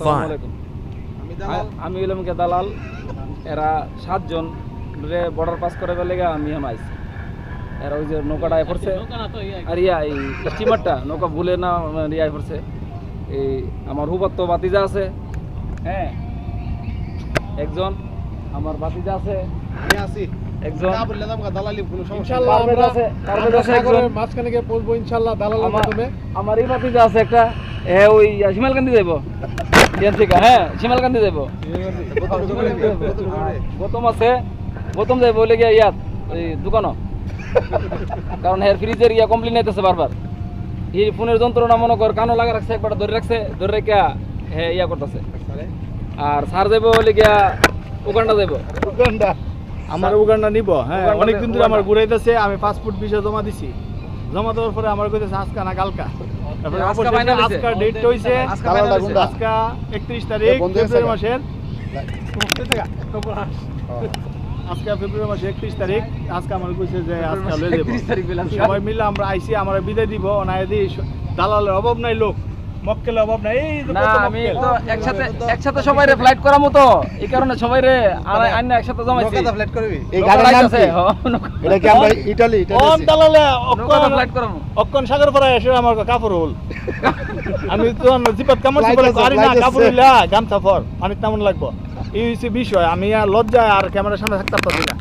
আসসালামু আমি হইলাম কে দালাল। এরা সাতজন রে বর্ডার পাস করে আমি আইছি। এরা ওই যে পড়ছে। আর ইয়া এই স্টিমারটা নৌকা ভুলে না মানে পড়ছে। এই আমার হুবাত তো বাতিজা আছে। হ্যাঁ। একজন আমার বাতিজা আছে। আমি আছি। একজন। দালালি কোনো সমস্যা ইনশাআল্লাহ পারভেজ আমরা আছে, আছে একজন। মাঝখানে গিয়ে পৌঁছবো ইনশাআল্লাহ দালালের আমার মাধ্যমে। আমার এই বাতিজা আছে একটা। এ ওই শিমালকান্দি যাইব। ইয়ান থেকে হ্যাঁ শিমালকান্দি যাইব। আছে গৌতম যাই বলে গিয়া ইয়াত ওই দোকানও। কারণ হের ফ্রিজের ইয়া কমপ্লেন আইতেছে বারবার। এই ফোনের যন্ত্রণা মনে কর কানো লাগা রাখছে একবার ধরে রাখছে ধরে রেখে হে ইয়া করতেছে। আর সার যাইব বলে গিয়া উগান্ডা যাইব। আমার উগান্ডা নিব হ্যাঁ উগান্ডা অনেক দিন ধরে উগান্ডা। আমার ঘুরাইতেছে আমি পাসপোর্ট ভিসা জমা দিছি। জমা দেওয়ার পরে আমার কইতেছে আজকা না কালকা। তারপরে আজকা অবশেষে আজকার হইছে আজকা final 31 তারিখ ফেব্রুয়ারি মাসের। আজকে ফেব্রুয়ারি মাসে একত্রিশ তারিখ আজকে আমার কইছে যে আজকে লয়ে যাব। 31 তারিখ পেলাম। সবাই মিলে আমরা আইসি আমরা বিদায় দিব অনায় দি দালালের অভাব নাই লোক। মক্কেলের অভাব নাই এই না আমি তো একসাথে একসাথে সবাই রে ফ্লাইট করামু তো এই কারণে সবাই রে আর আইনা একসাথে জমাইছি। ফ্লাইট করবি? এই নৌকা গাড়ির নাম আছে, কি এটা কি আমরা ইটালি কোন দালালে অক্ষণ ফ্লাইট করামু। অক্ষণ সাগর এসে আমার কাপড় হল। আমি তো জিপাত কামড় আছে, পারি না। কাপড় হইলা গামছা ফর পানির তেমন লাগবো। এই হচ্ছে বিষয় আমি আর লজ্জায় আর ক্যামেরার সামনে থাকতে পারছি না।